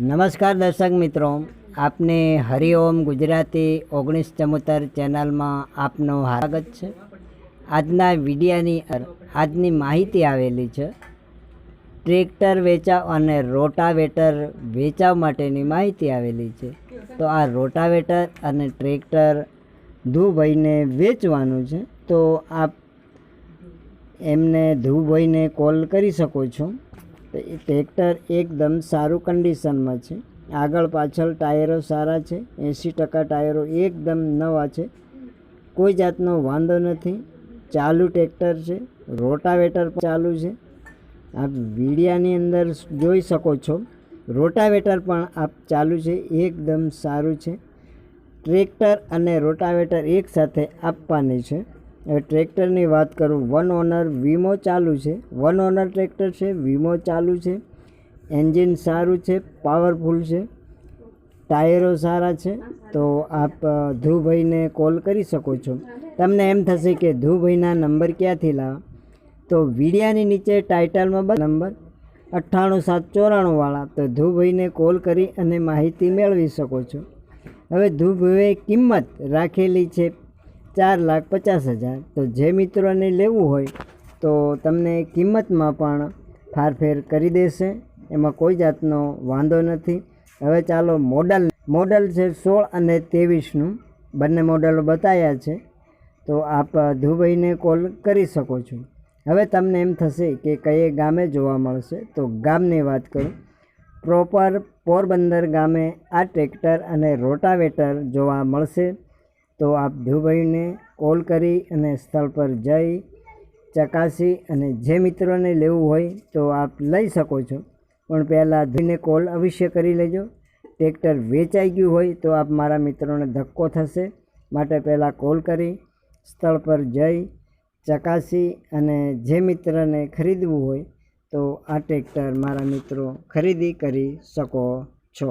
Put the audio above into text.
નમસ્કાર દર્શક મિત્રો, આપને હરિઓમ ગુજરાતી ઓગણીસ ચમોતર ચેનલમાં આપનું સ્વાગત છે. આજના વિડિયાની આજની માહિતી આવેલી છે, ટ્રેક્ટર વેચાવ અને રોટાવેટર વેચાવ માટેની માહિતી આવેલી છે. તો આ રોટાવેટર અને ટ્રેક્ટર ધુભાઈને વેચવાનું છે. તો આપ એમને ધુભાઈને કોલ કરી શકો છો. ટ્રેક્ટર એકદમ સારું કન્ડિશનમાં છે. આગળ પાછળ ટાયરો સારા છે. એંસી ટકા ટાયરો એકદમ નવા છે. કોઈ જાતનો વાંધો નથી. ચાલુ ટ્રેક્ટર છે. રોટાવેટર પણ ચાલુ છે. આપ વિડિયાની અંદર જોઈ શકો છો. રોટાવેટર પણ આપ ચાલુ છે. એકદમ સારું છે. ટ્રેક્ટર અને રોટાવેટર એકસાથે આપવાની છે. ટ્રેક્ટરની વાત કરું, વન ઓનર વીમો ચાલુ છે. વન ઓનર ટ્રેક્ટર છે, વીમો ચાલુ છે. એન્જિન સારું છે, પાવરફુલ છે. ટાયરો સારા છે. તો આપ ધ્રુવભાઈને કોલ કરી શકો છો. તમને એમ થશે કે ધ્રુવભાઈના નંબર ક્યાંથી લાવવા તો વિડિયાની નીચે ટાઇટલમાં બ નંબર અઠ્ઠાણું સાત ચોરાણુંવાળા તો ધ્રુવભાઈને કોલ કરી અને માહિતી મેળવી શકો છો. હવે ધ્રુવભાઈએ કિંમત રાખેલી છે ચાર લાખ પચાસ હજાર. તો જે મિત્રોને લેવું હોય તો તમને કિંમતમાં પણ ફારફેર કરી દેશે. એમાં કોઈ જાતનો વાંધો નથી. હવે ચાલો મોડલ મોડલ છે સોળ અને ત્રેવીસનું. બંને મોડલો બતાવ્યા છે. તો આપ ધ્રુવભાઈને કોલ કરી શકો છો. હવે તમને એમ થશે કે કયે ગામે જોવા મળશે. તો ગામની વાત કરું. પ્રોપર પોરબંદર ગામે આ ટ્રેક્ટર અને રોટાવેટર જોવા મળશે. તો આપ ધ્રુવભાઈને કોલ કરી અને સ્થળ પર જઈ ચકાસી અને જે મિત્રોને લેવું હોય તો આપ લઈ શકો છો. પણ પહેલાં ધ્રુવને કોલ અવશ્ય કરી લેજો. ટ્રેક્ટર વેચાઈ ગયું હોય તો આપ મારા મિત્રોને ધક્કો થશે. માટે પહેલાં કોલ કરી, સ્થળ પર જઈ ચકાસી અને જે મિત્રને ખરીદવું હોય તો આ ટ્રેક્ટર મારા મિત્રો ખરીદી કરી શકો છો.